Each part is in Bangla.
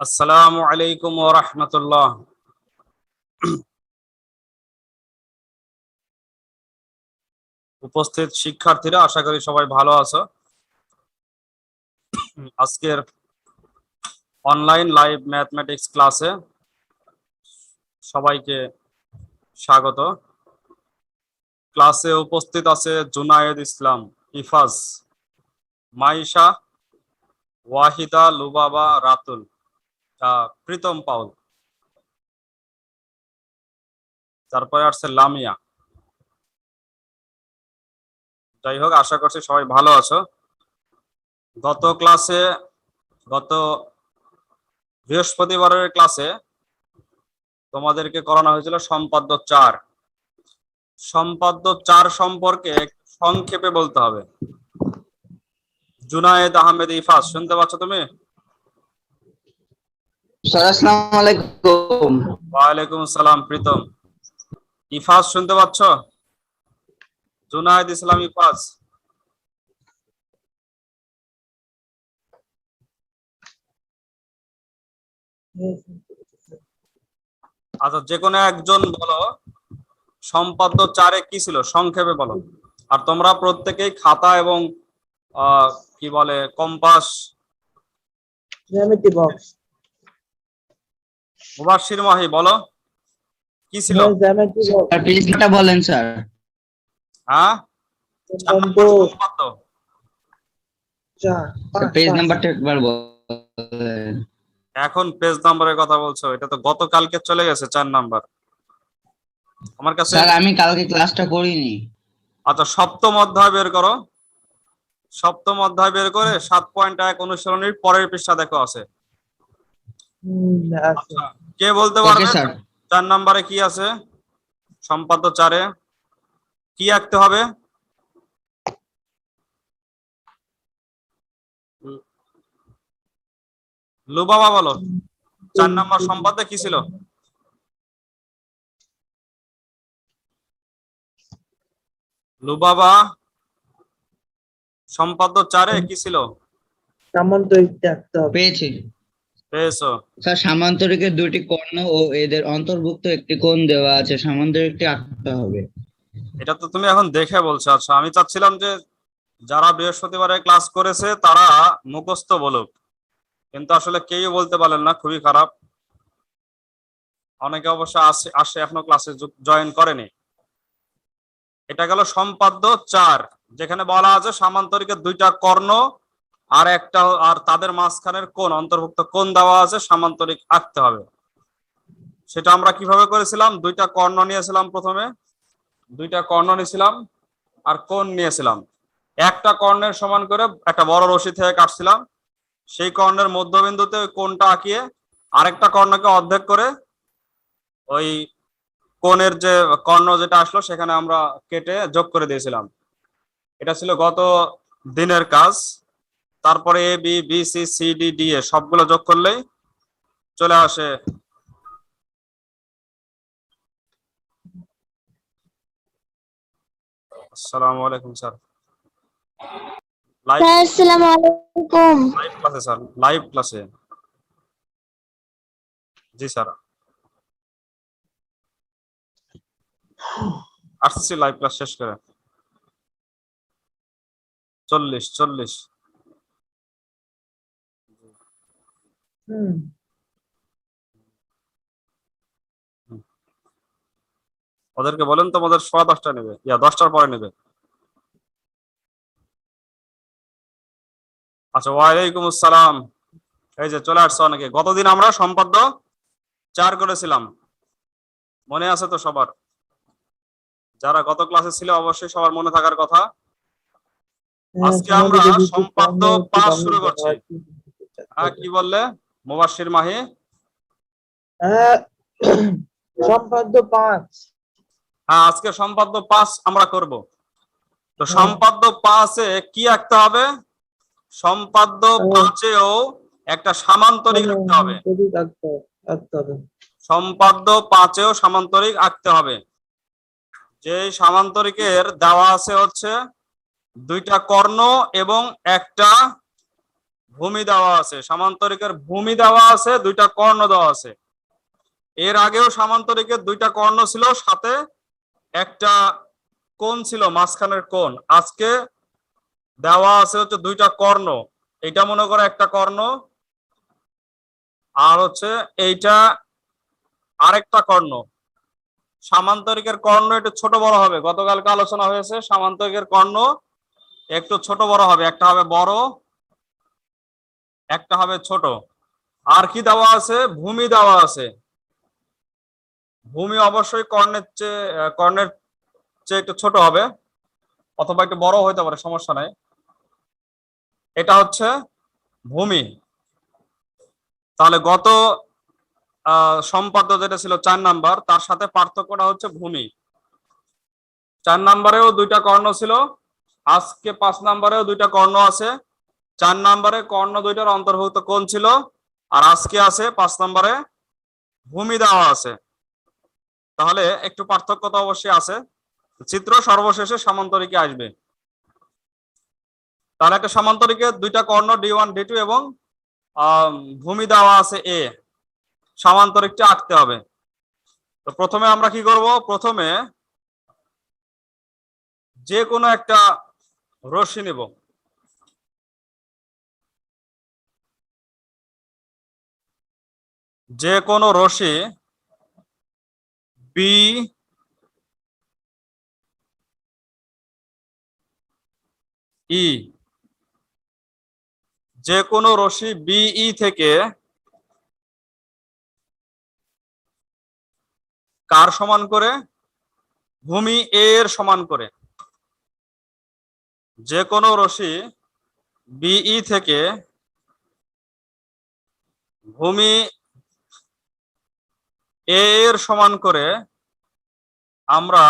আসসালামু আলাইকুম ওয়া রাহমাতুল্লাহ। উপস্থিত শিক্ষার্থীরা, আশা করি সবাই ভালো আছো। আজকের অনলাইন লাইভ ম্যাথমেটিক্স ক্লাসে সবাইকে স্বাগত। ক্লাসে উপস্থিত আছে জুনায়েদ ইসলাম, ইফাজ, মাইশা, ওয়াহিদা, লুবাবা, রাতুল। প্রীতম পাউল তারপরে আসছে লামিয়া। যাই হোক, আশা করছি সবাই ভালো আছো। গত ক্লাসে গত বৃহস্পতিবারের ক্লাসে তোমাদেরকে করানো হয়েছিল সম্পাদ্য চার। সম্পাদ্য চার সম্পর্কে সংক্ষেপে বলতে হবে। জুনায়েদ আহমেদ ইফাজ, শুনতে পাচ্ছ তুমি? স্যার আসসালামু আলাইকুম ওয়ালাইকুম আসসালাম প্রীতম। ইফাজ শুনতে পাচ্ছ? জুনায়েদ ইসলাম ইফাজ। আচ্ছা যে কোনো একজন বলো সম্পাদ্য চারে কি ছিল? সংক্ষেপে বলো। আর তোমরা প্রত্যেকেই খাতা এবং আহ, কি বলে কম্পাস? জ্যামিতি বক্স মুবাশির মাহি বলো। কি ছিল? প্লিজটা বলেন স্যার। হ্যাঁ? পেজ নাম্বারটা একবার বলেন। এখন পেজ নাম্বারের কথা বলছো এটা তো গতকালকে চলে গেছে চার নাম্বার। আমার কাছে স্যার আমি কালকে ক্লাসটা করিনি। আচ্ছা সপ্তম অধ্যায় বের করো। সপ্তম অধ্যায় বের করে সাত পয়েন্ট এক অনুসরণের পরের পৃষ্ঠা দেখো আছে। আছে। আচ্ছা, কে বলতে পারবে? চার নাম্বারে কি আছে? সম্পাদ্য চারে। কি আঁকতে হবে? লুবাবা বলো। চার নাম্বার সম্পাদ্যে কি ছিল? লুবাবা সম্পাদ্য চারে কি ছিল? পেয়েছি। পেয়েছ? স্যার সামান্তরিকের দুটি কর্ণ ও এদের অন্তর্ভুক্ত একটি কোণ দেওয়া আছে। সামান্তরিকটি আঁকতে হবে। এটা তো তুমি এখন দেখে বলছো। আচ্ছা আমি চাচ্ছিলাম যে যারা বৃহস্পতিবারে ক্লাস করেছে তারা মুখস্থ বলুক। কিন্তু আসলে কেউ বলতে পারলেন না খুবই খারাপ। অনেকে অবশ্য আসে আসে এখনও ক্লাসে জয়েন করেনি। এটা গেল সম্পাদ্য চার যেখানে বলা আছে সামান্তরিকের দুইটা কর্ণ আর একটা, আর তাদের মাঝখানের কোন অন্তর্ভুক্ত কোন দেওয়া আছে, সামান্তরিক আঁকতে হবে। সেটা আমরা কীভাবে করেছিলাম? দুইটা কর্ণ নিয়েছিলাম প্রথমে। দুইটা কর্ণ নিয়েছিলাম আর কোন নিয়েছিলাম। একটা কর্ণের সমান করে একটা বড় রশি থেকে কাটছিলাম। সেই কর্ণের মধ্যবিন্দুতে কোণটা আঁকিয়ে আরেকটা কর্ণকে অর্ধেক করে ওই কোণের যে কর্ণ যেটা আসলো, সেখানে আমরা কেটে যোগ করে দিয়েছিলাম। এটা ছিল গত দিনের কাজ। তারপরে A B B C C D D A সবগুলো যোগ করলেই চলে আসে আসসালামু আলাইকুম স্যার। লাইভ স্যার আসসালামু আলাইকুম। লাইভ ক্লাসে স্যার। লাইভ ক্লাসে জি স্যার। আসছি লাইভ ক্লাস শেষ করে। চল্লিশ চল্লিশ। হুম। ওদেরকে বলেন তোমাদের সোয়া দশটা নেবে। ইয়া দশটার পরে নেবে। আচ্ছা ওয়ালাইকুম আসসালাম। এই যে চলে আসছো অনেকে। গতদিন আমরা সম্পাদ্য চার করেছিলাম। মনে আছে তো সবার? যারা গত ক্লাসে ছিল অবশ্যই সবার মনে থাকার কথা। আজকে আমরা সম্পাদ্য পাঁচ শুরু করছি। হ্যাঁ কি বললে? মুবাশির মাহি। সম্পাদ্য পাঁচ। হ্যাঁ আজকে সম্পাদ্য পাঁচ আমরা করব। তো সম্পাদ্য পাঁচে কি আঁকতে হবে? সম্পাদ্য পাঁচেও একটা সামান্তরিক আঁকতে হবে। সম্পাদ্য পাঁচেও সামান্তরিক আঁকতে হবে। যে সামান্তরিকের দেওয়া আছে হচ্ছে দুইটা কর্ণ এবং একটা ভূমি দেওয়া আছে। সামান্তরিকের ভূমি দেওয়া আছে, দুইটা কর্ণ দেওয়া আছে। এর আগেও সামান্তরিকের দুইটা কর্ণ ছিল, সাথে একটা কোণ ছিল, মাঝখানের কোণ। আজকে দেওয়া আছে হচ্ছে দুইটা কর্ণ। এটা মনে করো একটা কর্ণ, আর হচ্ছে এইটা আরেকটা কর্ণ। সামান্তরিকের কর্ণ একটু ছোট বড় হবে। গতকালকে আলোচনা হয়েছে, সামান্তরিকের কর্ণ একটু ছোট বড় হবে, একটা হবে বড় একটা হবে ছোট। আর কি দেওয়া আছে? ভূমি দেওয়া আছে। ভূমি অবশ্যই কর্ণের চেয়ে কর্ণের চেয়ে একটু ছোট হবে। অথবা একটু বড় হইতে পারে, সমস্যা নাই। এটা হচ্ছে ভূমি। তাহলে গত সম্পাদ্য যেটা ছিল চার নাম্বার, তার সাথে পার্থক্যটা হচ্ছে ভূমি। চার নাম্বারেও দুইটা কর্ণ ছিল। আজকে পাঁচ নাম্বারেও দুইটা কর্ণ আছে। চার নাম্বারে কর্ণ দুইটার অন্তর্ভুক্ত কোন ছিল, আর আজকে আছে পাঁচ নাম্বারে ভূমি দেওয়া আছে। তাহলে একটু পার্থক্য তো অবশ্যই আছে। চিত্র সর্বশেষে সামান্তরিকে আসবে। তাহলে একটা সমান্তরিকে দুইটা কর্ণ ডি ওয়ান, ডি টু এবং ভূমি দেওয়া আছে এ। সামান্তরিকটা আঁকতে হবে। তো প্রথমে আমরা কি করব? প্রথমে যে কোনো একটা রশ্মি নেব। যে কোনো রশ্মি বি ই যে কোনো রশ্মি বিই থেকে কার সমান করে? ভূমি এর সমান করে। যে কোনো রশ্মি বিই থেকে ভূমি এর সমান করে আমরা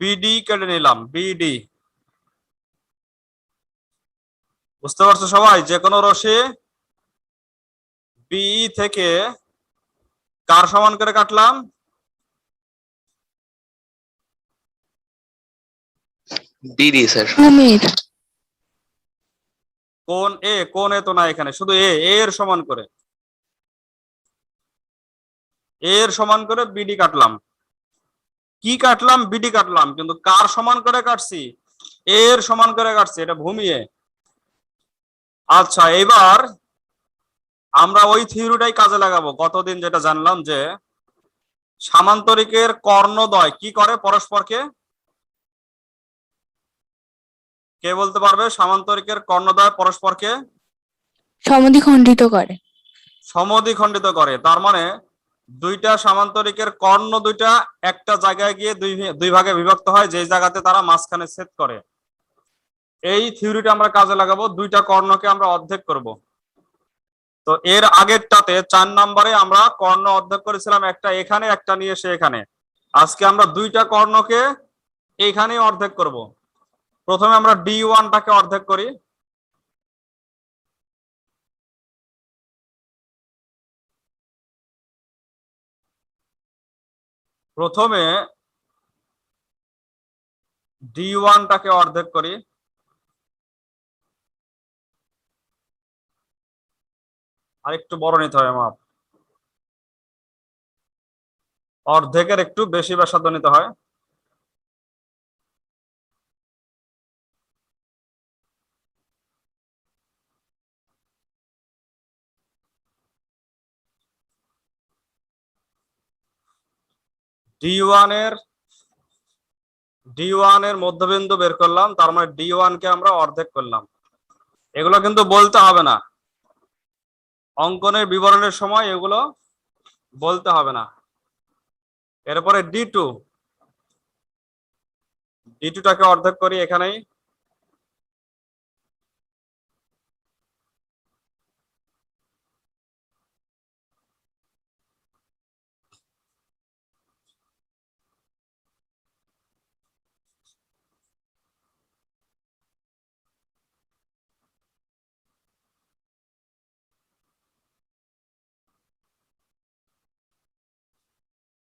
বিডি কেটে নিলাম বিডি। বুঝতে পারছ সবাই? যে কোনো রশ্মি বিই থেকে কার সমান করে কাটলাম? DD sir. কোন এ? কোন এ তো না এখানে শুধু এ এর সমান করে। এর সমান করে বিডি কাটলাম। কি কাটলাম? বিডি কাটলাম। কিন্তু কার সমান করে কাটছি? এর সমান করে কাটছি। এটা ভূমি এ আচ্ছা এবার আমরা ওই থিওরিটাই কাজে লাগাবো। গতদিন যেটা জানলাম যে সামান্তরিকের কর্ণদ্বয় কি করে পরস্পরকে? কে বলতে পারবে? সামান্তরিকের কর্ণদ্বয় পরস্পরকে? সমদ্বিখণ্ডিত করে। সমদ্বিখণ্ডিত করে। তার মানে দুইটা সামান্তরিকের কর্ণ দুইটা, একটা জায়গায় গিয়ে দুই দুই ভাগে বিভক্ত হয়, যেই জায়গাতে তারা মাঝখানে ছেদ করে। এই থিওরিটা আমরা কাজে লাগাবো, দুইটা কর্ণকে আমরা অর্ধেক করব। তো এর আগেরটাতে চার নম্বরে আমরা কর্ণ অর্ধেক করেছিলাম, একটা এখানে, একটা নিয়ে এসে এখানে। আজকে আমরা দুইটা কর্ণকে এইখানেই অর্ধেক করব। প্রথমে আমরা ডি ওয়ানটাকে অর্ধেক করি। প্রথমে ডি ওয়ানটাকে অর্ধেক করি। আর একটু বড় নিতে হয় মাপ। অর্ধেকের একটু বেশি ব্যাসার্ধ নিতে হয়। ডি ওয়ানের ডি ওয়ানের মধ্যবিন্দু বের করলাম, তার মানে ডি ওয়ানকে আমরা অর্ধেক করলাম। এগুলো কিন্তু বলতে হবে না। অঙ্কনের বিবরণের সময় এগুলো বলতে হবে না। এরপরে ডি টু ডি টুটাকে অর্ধেক করি এখানেই।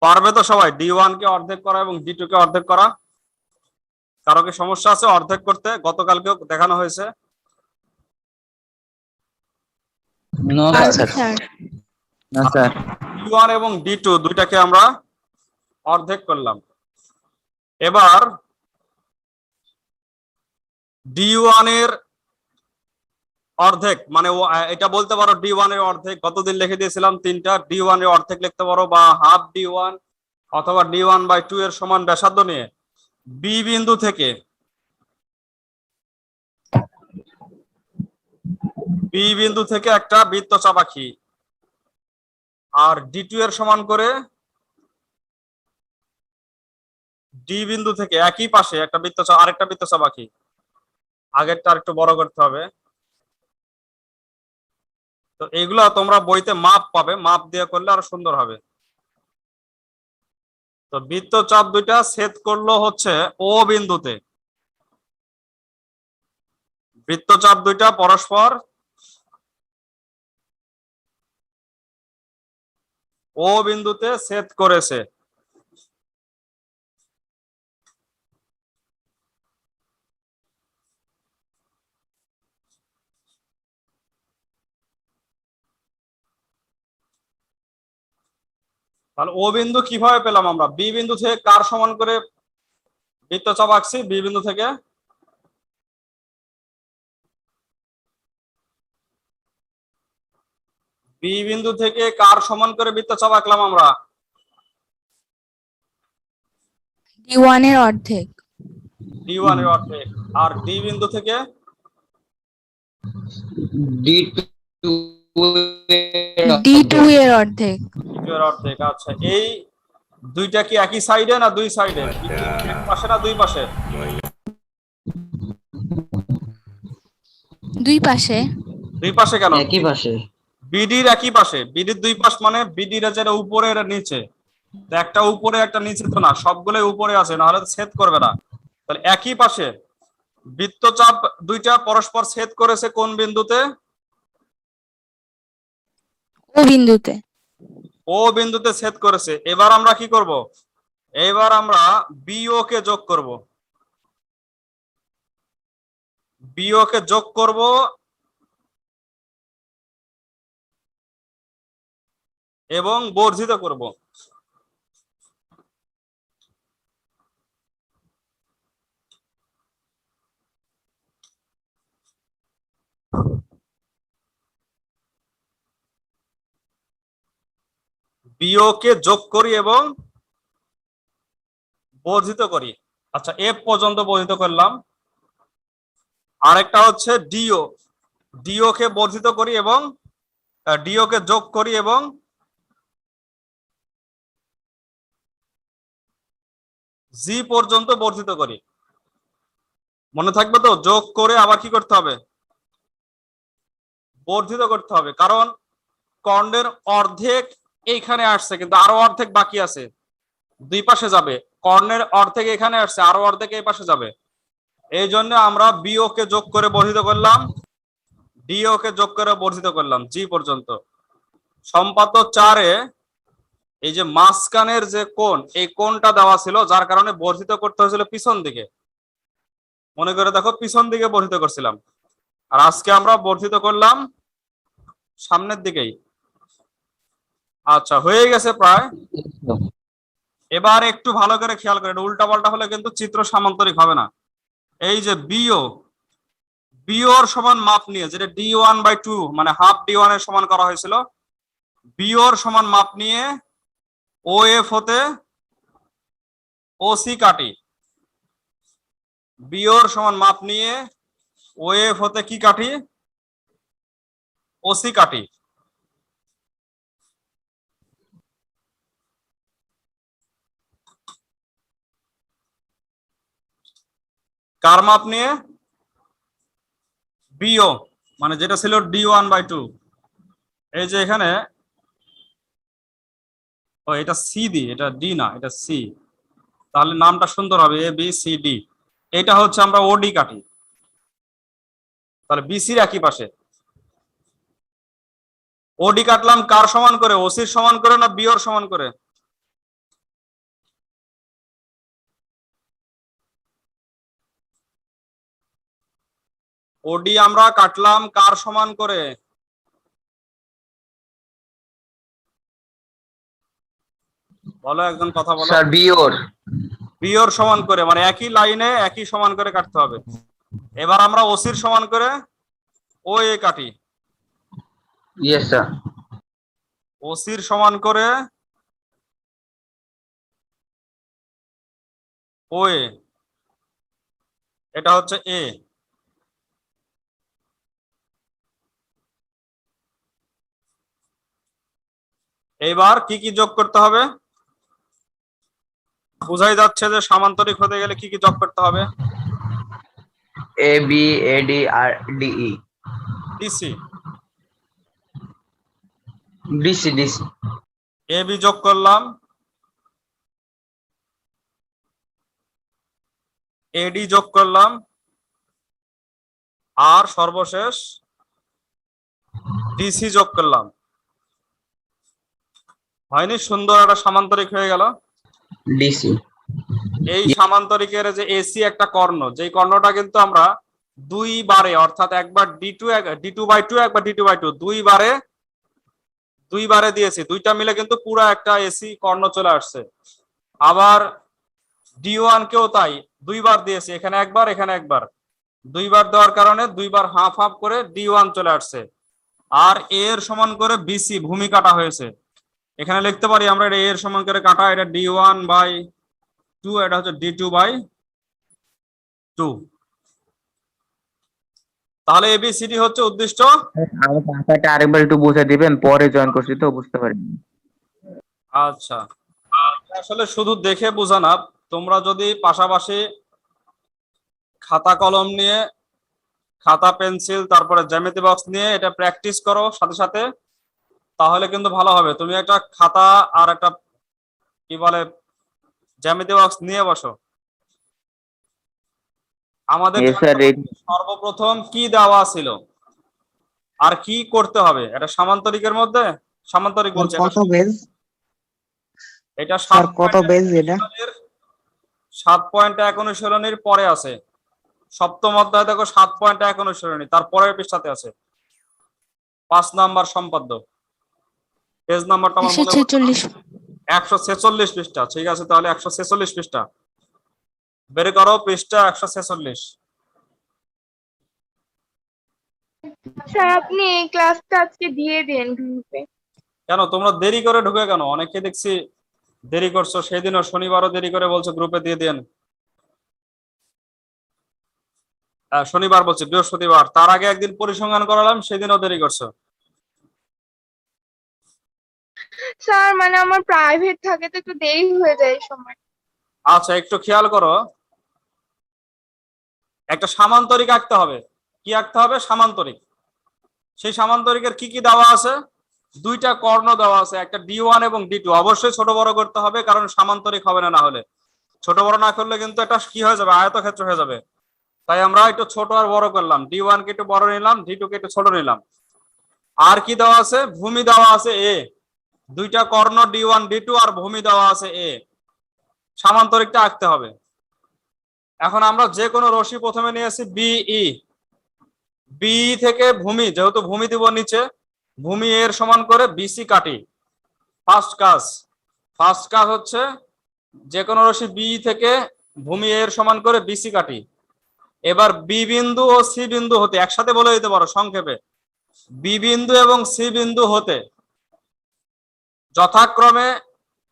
পারবে তো সবাই ডি ওয়ান কে অর্ধেক করা এবং ডি টু কে অর্ধেক করা। কারও কি সমস্যা আছে অর্ধেক করতে? গতকালকেও দেখানো হয়েছে। No sir. Sir sir. না স্যার ডি ওয়ান এবং ডি টু দুইটাকে আমরা অর্ধেক করলাম। এবার ডি ওয়ানের অর্ধেক মানে এটা বলতে পারো ডি ওয়ানের অর্ধেক। কতদিন লিখে দিয়েছিলাম? তিনটা। ডি ওয়ানের অর্ধেক লিখতে পারো বা হাফ ডি ওয়ান অথবা ডি ওয়ান বাই টু এর সমান ব্যাসার্ধ নিয়ে। বি বিন্দু থেকে বি বিন্দু থেকে একটা বৃত্তচাপ আঁকি আর ডি টু এর সমান করে ডি বিন্দু থেকে একই পাশে একটা বৃত্তচাপ আরেকটা বৃত্তচাপ আঁকি আগেরটা আরেকটু বড় করতে হবে। তো এগুলো তোমরা বইতে মাপ পাবে, মাপ দিয়ে করলে আরও সুন্দর হবে। তো বৃত্তচাপ দুইটা ছেদ করল হচ্ছে ও বিন্দুতে। বৃত্তচাপ দুইটা পরস্পর ও বিন্দুতে ছেদ করেছে। তাহলে ও বিন্দু কীভাবে পেলাম আমরা? বি বিন্দু থেকে কার সমান করে বৃত্তচাপ আঁকছি? বি বিন্দু থেকে বি বিন্দু থেকে কার সমান করে বৃত্তচাপ আঁকলাম আমরা? ডি ওয়ানের অর্ধেক। ডি ওয়ানের অর্ধেক। আর ডি বিন্দু থেকে? ডি টু ডি টু এর অর্ধেক। D2 এর অর্ধেক আচ্ছা। এই দুইটা কি একই সাইডে না দুই সাইডে এক পাশে না দুই পাশে? দুই পাশে। দুই পাশে কেন? একই পাশে। বিডির একই পাশে। বিডির দুই পাশ মানে বিডির যেটা উপরে এটা নিচে। একটা উপরে একটা নিচে তো না সবগুলোই উপরে আছে নাহলে তো ছেদ করবে না। তাহলে একই পাশে। বৃত্তচাপ দুইটা পরস্পর ছেদ করেছে কোন বিন্দুতে? ও বিন্দুতে। ও বিন্দুতে ছেদ করেছে। এবার আমরা কি করব? এবার আমরা বিও কে যোগ করব। বিও কে যোগ করব। এবং বর্ধিত করব। বিও কে যোগ করি এবং বর্ধিত করি। আচ্ছা এফ পর্যন্ত বর্ধিত করলাম। আরেকটা হচ্ছে ডিও। ডিও কে বর্ধিত করি এবং ডিও কে যোগ করি এবং জি পর্যন্ত বর্ধিত করি। মনে থাকবে তো? যোগ করে আবার কি করতে হবে? বর্ধিত করতে হবে। কারণ কর্ণের অর্ধেক এইখানে আসছে, কিন্তু আরও অর্ধেক বাকি আছে। দুই পাশে যাবে। কর্ণের অর্ধেক এখানে আসছে, আরও অর্ধেক এই পাশে যাবে। এই জন্য আমরা বিও কে যোগ করে বর্ধিত করলাম। ডিও কে যোগ করে বর্ধিত করলাম জি পর্যন্ত। সম্পাদ্য চারে এই যে মাঝখানের যে কোণ, এই কোণটা দেওয়া ছিল, যার কারণে বর্ধিত করতে হয়েছিল পিছন দিকে। মনে করে দেখো, পিছন দিকে বর্ধিত করছিলাম। আর আজকে আমরা বর্ধিত করলাম সামনের দিকেই। আচ্ছা হয়ে গেছে প্রায়। এবার একটু ভালো করে খেয়াল করে উল্টা পাল্টা হলে কিন্তু চিত্র সামান্তরিক হবে না। এই যে বিও বিওর সমান মাপ নিয়ে যেটা ডি ওয়ান বাই টু মানে হাফ ডি ওয়ানের সমান করা হয়েছিল বিওর সমান মাপ নিয়ে ও এফ হতে ও সি কাটি। বিওর সমান মাপ নিয়ে ও এফ হতে কি কাটি? ও সি কাটি। কার মাপ নিয়ে? বিও মানে যেটা ছিল ডি ওয়ান বাই টু এই যে এখানে, ও, এটা সি দি এটা ডি না, এটা সি তাহলে নামটা সুন্দর হবে এ বি সি ডি এটা হচ্ছে আমরা ওডি কাটি। তাহলে বিসির একই পাশে। ওডি কাটলাম কার সমান করে? ওসির সমান করে না বিওর সমান করে? ওডি আমরা কাটলাম কার সমান করে? বলো একজন কথা বলো। স্যার বিওর বিওর সমান করে মানে একই লাইনে একই সমান করে কাটতে হবে। এবার আমরা ওসির সমান করে ও এ কাটি। ইয়েস স্যার ওসির সমান করে ও এ। এটা হচ্ছে এ। এইবার কি কি যোগ করতে হবে? বোঝাই যাচ্ছে যে সামান্তরিক হতে গেলে কি কি যোগ করতে হবে? A B A D R DE DC DC DC A B যোগ করলাম। এডি যোগ করলাম। আর সর্বশেষ। ডিসি যোগ করলাম। হয়নি সুন্দর একটা সামান্তরিক হয়ে গেল। ডিসি। এই সামান্তরিকের যে এসি একটা কর্ণ যেই কর্ণটা কিন্তু আমরা দুই বারে অর্থাৎ একবার D two D two by two একবার ডি টু বাই টু দুই বারে দুই বারে দিয়েছি। দুইটা মিলে কিন্তু পুরো একটা এসি কর্ণ চলে আসছে। আবার ডি ওয়ান কেও তাই দুইবার দিয়েছি এখানে একবার এখানে একবার। দুইবার দেওয়ার কারণে দুইবার হাফ হাফ করে ডি ওয়ান চলে আসছে। আর এর সমান করে বিসি ভূমিকাটা হয়েছে। এখানে লিখতে পারি আমরা এটা এর সমান করে কাটা এটা ডি ওয়ান বাই টু এটা হচ্ছে ডি টু বাই টু তাহলে এবিসিডি হচ্ছে উদ্দিষ্ট। আমার ভাষাটা আরেকবার একটু বুঝে দিবেন পরে জয়েন করছি তো বুঝতে পারিনি আচ্ছা। আসলে শুধু দেখে বোঝা না তোমরা যদি পাশাপাশি খাতা কলম নিয়ে খাতা পেন্সিল তারপরে জ্যামিতি বক্স নিয়ে এটা প্র্যাকটিস করো সাথে সাথে। তাহলে কিন্তু ভালো হবে। তুমি একটা খাতা আর একটা কি বলে জ্যামিতি বক্স নিয়ে বসো। আমাদের সর্বপ্রথম কি দেওয়া ছিল? আর কি করতে হবে? এটা সামান্তরিকের মধ্যে? সামান্তরিক বলছে কত বেজ এটা স্যার সাত কত পয়েন্ট বেজ এটা? অনুশীলনের সাত পয়েন্ট এক অনুশীলনীর পরে আছে। সপ্তম অধ্যায় দেখো সাত পয়েন্ট এক অনুশীলনী তার পরের পৃষ্ঠাতে আছে। পাঁচ নাম্বার সম্পাদ্য। পেজ নাম্বারটা আমার মনে ছেচল্লিশ। একশো ছেচল্লিশ পৃষ্ঠা ঠিক আছে তাহলে একশো ছেচল্লিশ পৃষ্ঠা। বের করো পৃষ্ঠা একশো ছেচল্লিশ। স্যার আপনি এই ক্লাসটা আজকে দিয়ে দেন গ্রুপে। কেন তোমরা দেরি করে ঢুকে কেন? অনেকে দেখছি দেরি করছ সেদিনও শনিবারও দেরি করে বলছো গ্রুপে দিয়ে দেন। শনিবার বলছি বৃহস্পতিবার। তার আগে একদিন পরিসংখ্যান করালাম সেদিনও দেরি করছ। স্যার মানে আমার প্রাইভেট থাকে, তো একটু দেরি হয়ে যায় সময়। আচ্ছা একটু খেয়াল করো। একটা সামান্তরিক আঁকতে হবে। কি আঁকতে হবে? সামান্তরিক। সেই সামান্তরিকের কি কি দেওয়া আছে? দুইটা কর্ণ দেওয়া আছে, একটা ডি ওয়ান এবং ডি টু অবশ্যই ছোট বড় করতে হবে, কারণ সামান্তরিক হবে না না হলে। ছোট বড় না করলে কিন্তু এটা কি হয়ে যাবে? আয়তক্ষেত্র হয়ে যাবে। তাই আমরা একটু ছোট আর বড় করলাম। ডি ওয়ান কে একটু বড় নিলাম ডি টু কে একটু ছোট নিলাম। আর কি দেওয়া আছে? ভূমি দেওয়া আছে এ দুইটা কর্ণ ডি ওয়ান ডি টু আর ভূমি দেওয়া আছে এ সামান্তরিকটা আঁকতে হবে। এখন আমরা যে কোনো রশি প্রথমে নিয়েছি বিই বি থেকে ভূমি, যেহেতু ভূমি দিব নিচে, ভূমি এর সমান করে বিসি কাটি। ফার্স্ট কাজ। ফার্স্ট কাজ হচ্ছে যে কোনো রশি বি থেকে ভূমি এর সমান করে বিসি কাটি। এবার বি বিন্দু ও সি বিন্দু হতে, একসাথে বলে দিতে পারো সংক্ষেপে। বি বিন্দু এবং সি বিন্দু হতে যথাক্রমে,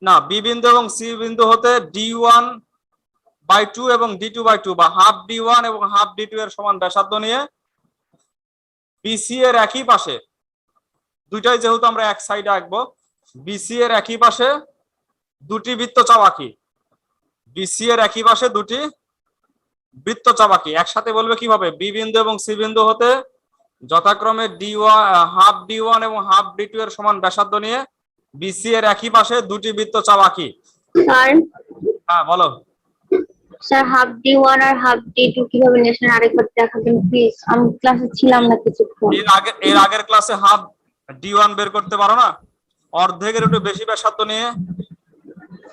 না, বি বিন্দু এবং সি বিন্দু হতে ডি ওয়ান বাই টু এবং ডি টু বাই টু বা হাফ ডি ওয়ান এবং হাফ ডি টু এর সমান ব্যাসার্ধ নিয়ে বিসি এর একই পাশে, দুইটাই যেহেতু আমরা এক সাইডে আঁকবো বিসি এর একই পাশে দুটি বৃত্তচাপ আঁকি বিসি এর একই পাশে দুটি বৃত্ত চাবাকি একসাথে বলবে কীভাবে? বি বিন্দু এবং সি বিন্দু হতে যথাক্রমে D one half D one এবং হাফ ডি টু এর সমান ব্যাসার্ধ নিয়ে বিসি এর একই পাশে দুটি বৃত্তচাপ আঁকি। স্যার। হ্যাঁ বলো। স্যার হাফ ডি ওয়ান আর হাফ ডি টু কীভাবে নিয়েছেন আরেকবার দেখাবেন প্লিজ আমি ক্লাসে ছিলাম না এর আগে এর আগের ক্লাসে হাফ ডি ওয়ান বের করতে পারো না? অর্ধেকের একটু বেশি ব্যাসার্ধ নিয়ে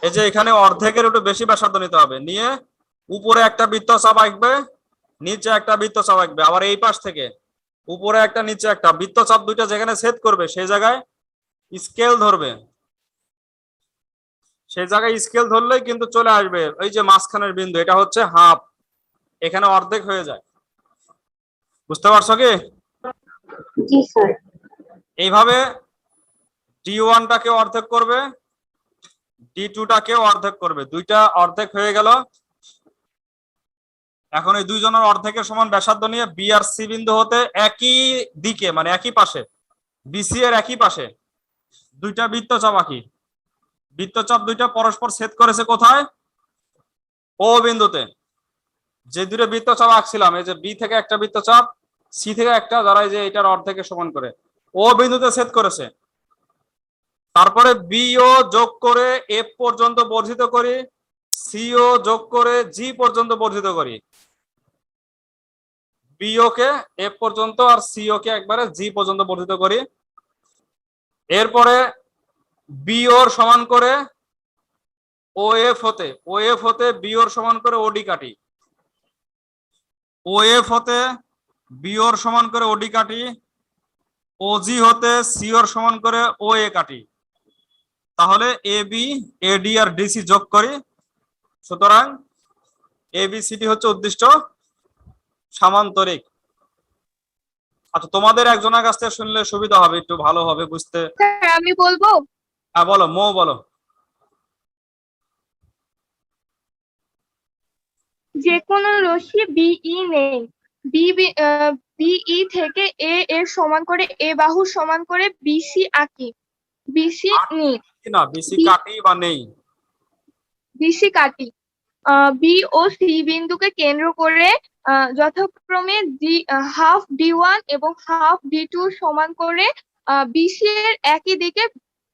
এই যে এখানে অর্ধেকের একটু বেশি ব্যাসার্ধ নিতে হবে। নিয়ে উপরে একটা বৃত্তচাপ আঁকবে নিচে একটা বৃত্তচাপ আঁকবে। আবার এই পাশ থেকে উপরে একটা নিচে একটা। বৃত্ত চাপ দুইটা যেখানে ছেদ করবে সেই জায়গায় স্কেল ধরবে। সেই জায়গায় স্কেল ধরলেই কিন্তু চলে আসবে ওই যে মাঝখানের বিন্দু এটা হচ্ছে হাফ। এখানে অর্ধেক হয়ে যায়। বুঝতে পারছ কি? এইভাবে ডি ওয়ানটাকে অর্ধেক করবে ডি টুটাকেও অর্ধেক করবে। দুইটা অর্ধেক হয়ে গেল। এখন এই দুইজনের অর্ধেকের সমান ব্যাসার্ধ নিয়ে বি আর সি বিন্দু হতে একই দিকে মানে একই পাশে বিসি এর একই পাশে। দুইটা বৃত্তচাপ আঁকি বৃত্তচাপ দুইটা পরস্পর ছেদ করেছে কোথায়? ও বিন্দুতে। যে দুটো বৃত্তচাপ আঁকছিলাম, এই যে বি থেকে একটা বৃত্তচাপ সি থেকে একটা, যারা যে এটার অর্ধেকের সমান করে, ও বিন্দুতে ছেদ করেছে। তারপরে বিও যোগ করে এফ পর্যন্ত বর্ধিত করি, সিও যোগ করে জি পর্যন্ত বর্ধিত করি। বিও কে এফ পর্যন্ত আর সিও কে একবারে জি পর্যন্ত বর্ধিত করি। এরপরে বিওর সমান করে ও এফ হতে ও এফ হতে বিওর সমান করে ওডি কাটি। ও এফ হতে বিওর সমান করে ওডি কাটি ওজি হতে সিওর সমান করে ও এ কাটি। তাহলে A B AD R DC যোগ করি। সুতরাং এ বি সিডি হচ্ছে উদ্দিষ্ট সামান্তরিক। আচ্ছা তোমাদের একজনের কাছ থেকে শুনলে সুবিধা হবে একটু ভালো হবে বুঝতে? আমি বলব? হ্যাঁ বলো মো বলো। যে কোনো রশ্মি বিই নেই। বি বিই থেকে এ এর সমান করে এ বাহু সমান করে বিসি আঁকি। বিসি নি না বেশি কাটি বা নেই। বিসি কাটি বি ও সি বিন্দুকে কেন্দ্র করে যথাক্রমে ডি হাফ ডি ওয়ান এবং হাফ ডি টু সমান করে বিসি এর একই দিকে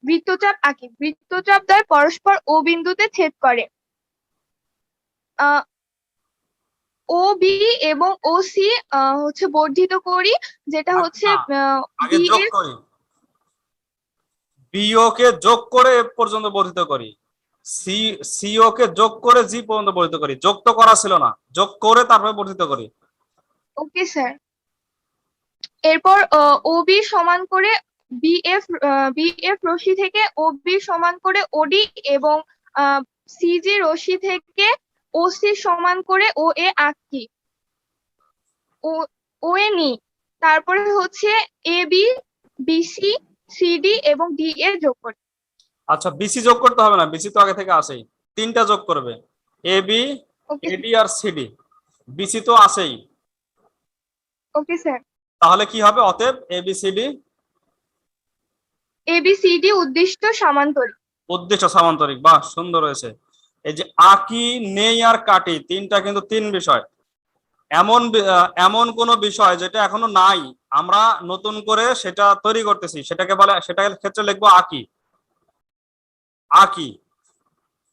বৃত্তচাপ আঁকি। বৃত্তচাপ দ্বয় পরস্পর ও বিন্দুতে ছেদ করে। ও বি এবং ও সি হচ্ছে বর্ধিত করি যেটা হচ্ছে আহ, আগে বি যোগ বিও কে যোগ করে পর্যন্ত বর্ধিত করি। সি, সিও কে যোগ করে জি পর্যন্ত বর্ধিত করি। যোগ তো করা ছিল না। যোগ করে তারপরে বর্ধিত করি। Okay, sir. এরপর ও বি সমান করে বিএফ বিএফ রশ্মি থেকে ও বি সমান করে ওডি এবং সিজি রশি থেকে ওসি সমান করে ও এ আঁকি। ও এ নি। তারপরে হচ্ছে এ বি বিসি, সিডি এবং ডি এ যোগ করি। আচ্ছা বিসি যোগ করতে হবে না বিসি তো আগে থেকে আসেই তিনটা যোগ করবে এ বি এডি আর সিডি বিসি তো আসেই ওকে স্যার তাহলে কি হবে অতএব? A B CD A B C D উদ্দিষ্ট সামান্তরিক। উদ্দেশ্য সামান্তরিক বাহ সুন্দর হয়েছে। এই যে আঁকি নেই আর কাটি তিনটা কিন্তু তিন বিষয়। এমন এমন কোন বিষয় যেটা এখনও নাই আমরা নতুন করে সেটা তৈরি করতেছি সেটাকে বলে সেটার ক্ষেত্রে লিখব আঁকি। আঁকি।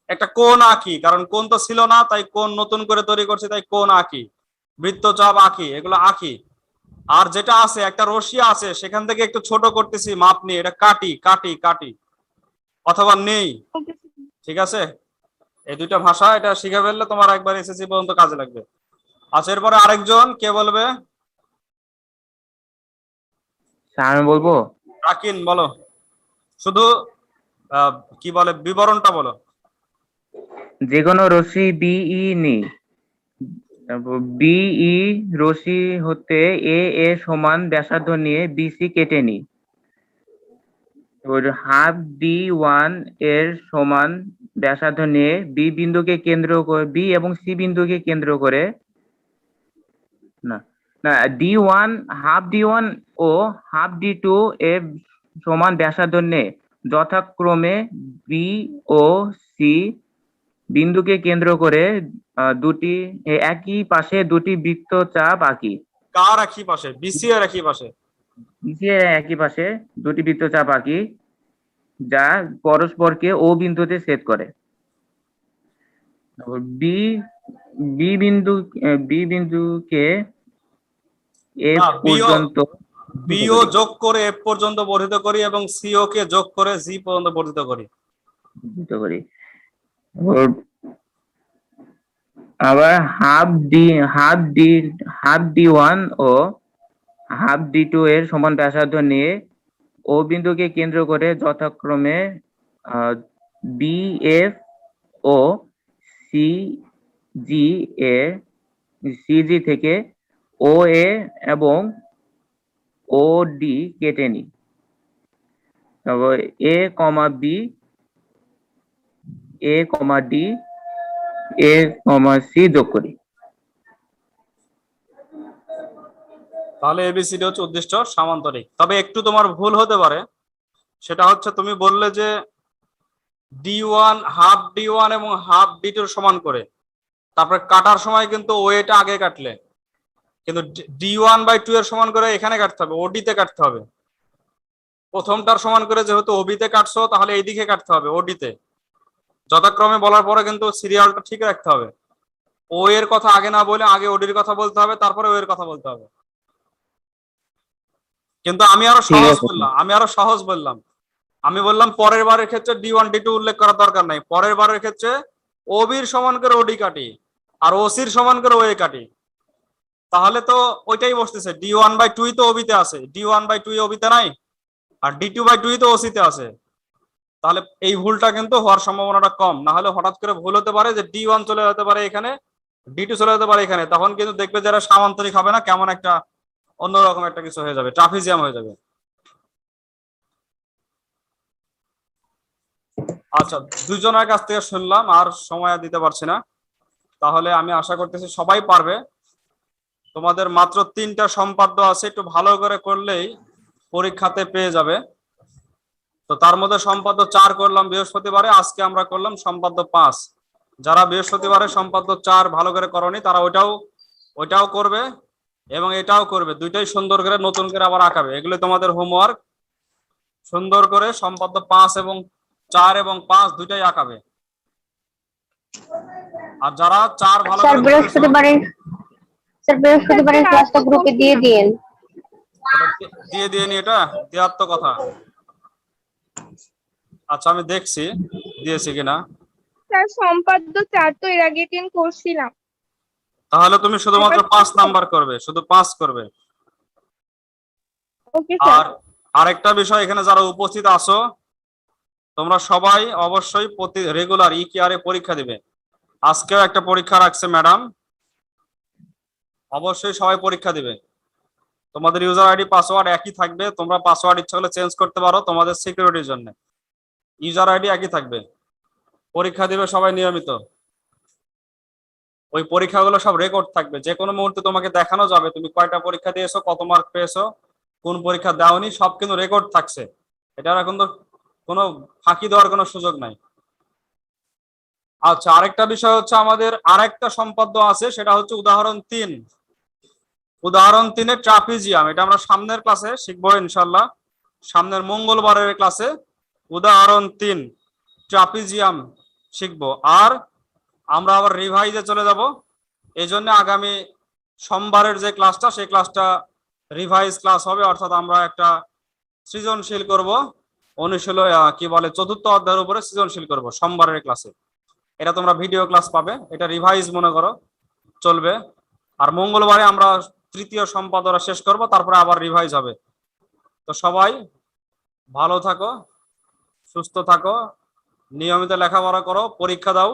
একটা কোন আঁকি কারণ কোন তো ছিল না তাই কোন নতুন করে তৈরি করছি তাই কোন আঁকি। বৃত্তচাপ আঁকি এগুলো আঁকি। আর যেটা আছে একটা রশি আছে সেখান থেকে একটু ছোট করতেছি মাপ নিয়ে এটা কাটি কাটি কাটি। অথবা নেই। ঠিক আছে? এই দুইটা ভাষা এটা শিখে ফেললে তোমার একবার এসএসসি পর্যন্ত কাজে লাগবে। আচ্ছা এরপরে আরেকজন কে বলবে? আমি বলব? রাকিন বলো। শুধু কি বলে, বিবরণটা বলো। যে কোনো রশ্মি বিই নি বিই রশ্মি হতে এ এ সমান ব্যাসার্ধ নিয়ে বিসি কেটে নি হাফ ডি ওয়ানের সমান ব্যাসার্ধ নিয়ে বি বিন্দুকে কেন্দ্র করে, বি এবং সি বিন্দুকে কেন্দ্র করে, না না, D one, half D one ও হাফ ডি টু এর সমান ব্যাসার্ধ নিয়ে যথাক্রমে বি ও সি বিন্দুকে কেন্দ্র করে দুটি একই পাশে দুটি বৃত্তচাপ আঁকি। কার একই পাশে? বিসি এর একই পাশে। নিচে একই পাশে দুটি বৃত্তচাপ আঁকি যা পরস্পরকে ও বিন্দুতে ছেদ করে। বি বি বিন্দু বি বিন্দুকে এ পর্যন্ত বিও যোগ করে এফ পর্যন্ত বর্ধিত করি এবং সিও কে যোগ করে জি পর্যন্ত বর্ধিত করি। বর্ধিত করি। আবার half D half D half D one ও হাফ ডি টু এর সমান ব্যাসার্ধ নিয়ে ও বিন্দুকে কেন্দ্র করে যথাক্রমে বি এফ ও সি জি এ সিজি থেকে ও এ এবং ও ডি কেটে নিই। তারপর A comma B A comma D A comma C যোগ করি। তাহলে এবিসিডি হচ্ছে উদ্দিষ্ট সামান্তরিক। তবে একটু তোমার ভুল হতে পারে। সেটা হচ্ছে তুমি বললে যে D one half D one এবং হাফ ডি টুর সমান করে। তারপরে কাটার সময় কিন্তু ওয়েটা আগে কাটলে। কিন্তু ডি ওয়ান বাই টু এর সমান করে এখানে কাটতে হবে ওডিতে কাটতে হবে। প্রথমটার সমান করে যেহেতু ওবিতে কাটছো তাহলে এইদিকে কাটতে হবে ওডিতে যথাক্রমে বলার পরে কিন্তু সিরিয়ালটা ঠিক রাখতে হবে। ও এর কথা আগে না বলে আগে ওডির কথা বলতে হবে তারপরে ও এর কথা বলতে হবে। কিন্তু আমি আরও সহজ বললাম আমি আরও সহজ বললাম। আমি বললাম পরের বারের ক্ষেত্রে ডি ওয়ান ডি টু উল্লেখ করার দরকার নাই। পরের বারের ক্ষেত্রে ওবির সমান করে ওডি কাটি আর ওসির সমান করে ওয়ে কাটি। তাহলে তো ওইটাই বসতেছে। ডি ওয়ান বাই টুই তো ওবিতে আছে। ডি ওয়ান বাই টুই ওবিতে নাই, আর ডি টু বাই টুই তো ওসিতে আছে। তাহলে এই ভুলটা কিন্তু হওয়ার সম্ভাবনাটা কম। না হলে হঠাৎ করে ভুল হতে পারে যে ডি ওয়ান চলে যেতে পারে এখানে ডি টু চলে যেতে পারে এখানে। তখন কিন্তু দেখবে যারা সামান্তরিক হবে না, কেমন একটা অন্যরকম একটা কিছু হয়ে যাবে, ট্রাফিজিয়াম হয়ে যাবে। আচ্ছা দুজনের কাছ থেকে শুনলাম, আর সময় দিতে পারছি না। তাহলে আমি আশা করতেছি সবাই পারবে। তোমাদের মাত্র তিনটা সম্পাদ্য আছে, একটু ভালো করে করলেই পরীক্ষাতে পেয়ে যাবে। তো তার মধ্যে সম্পাদ্য চার করলাম বৃহস্পতিবারে, আজকে আমরা করলাম সম্পাদ্য পাঁচ। যারা বৃহস্পতিবারে সম্পাদ্য চার ভালো করে করনি, তারা ওইটাও ওইটাও করবে এবং এটাও করবে। দুইটাই সুন্দর করে, নতুন করে আবার আঁকাবে। এগুলো তোমাদের হোমওয়ার্ক সুন্দর করে সম্পাদ্য পাঁচ এবং চার এবং পাঁচ দুইটাই আঁকাবে। আর যারা চার ভালো স্যার বৃহস্পতিবারের ক্লাসটা গ্রুপে দিয়ে দিন। দিয়ে দিয়ে নি এটা দেওয়ার তো কথা। আচ্ছা আমি দেখছি দিয়েছি কিনা। স্যার সম্পাদ্য চার তো এর আগে দিন করছিলাম। তাহলে তুমি শুধুমাত্র পাঁচ নাম্বার করবে শুধু পাঁচ করবে। Okay sir. আর আরেকটা বিষয় এখানে যারা উপস্থিত আছো তোমরা সবাই অবশ্যই প্রতি রেগুলার ই কেয়ারে পরীক্ষা দিবে। আজকেও একটা পরীক্ষা রাখছে ম্যাডাম। অবশ্যই সবাই পরীক্ষা দিবে। তোমাদের ইউজার আইডি পাসওয়ার্ড একই থাকবে। তোমরা পাসওয়ার্ড ইচ্ছা করলে চেঞ্জ করতে পারো তোমাদের সিকিউরিটির জন্য। ইউজার আইডি একই থাকবে। পরীক্ষা দিবে সবাই নিয়মিত। ওই পরীক্ষাগুলো সব রেকর্ড থাকবে। যে কোনো মুহূর্তে তোমাকে দেখানো যাবে, তুমি কয়টা পরীক্ষা দিয়েছ, কত মার্ক পেয়েছ, কোন পরীক্ষা দেওনি, সব কিন্তু রেকর্ড থাকছে। এটার এখন তো কোনো ফাঁকি দেওয়ার কোনো সুযোগ নাই। আচ্ছা আরেকটা বিষয় হচ্ছে আমাদের আরেকটা সম্পাদ্য আছে, সেটা হচ্ছে উদাহরণ তিন। উদাহরণ তিনে ট্রাপিজিয়াম। এটা আমরা সামনের ক্লাসে শিখব ইনশাল্লাহ সামনের মঙ্গলবারের ক্লাসে উদাহরণ তিন, ট্রাপিজিয়াম শিখব। আর আমরা আবার রিভাইজে চলে যাব। এই জন্য আগামী সোমবারের যে ক্লাসটা সেই ক্লাসটা রিভাইজ ক্লাস হবে। অর্থাৎ আমরা একটা সৃজনশীল করব। অনুশীল কি বলে, চতুর্থ অধ্যায়ের উপরে সৃজনশীল করব সোমবারের ক্লাসে এটা তোমরা ভিডিও ক্লাস পাবে। এটা রিভাইজ মনে করো, চলবে। আর মঙ্গলবারে আমরা তৃতীয় সম্পাদনা শেষ করব তারপরে আবার রিভাইজ হবে। তো সবাই ভালো থাকো সুস্থ থাকো নিয়মিত লেখাপড়া করো পরীক্ষা দাও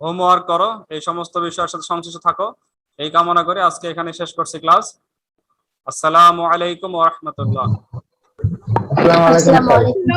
হোমওয়ার্ক করো এই সমস্ত বিষয়ের সাথে সংশ্লিষ্ট থাকো। এই কামনা করে আজকে এখানে শেষ করছি ক্লাস আসসালামু আলাইকুম ওয়া রাহমাতুল্লাহ। আসসালামু আলাইকুম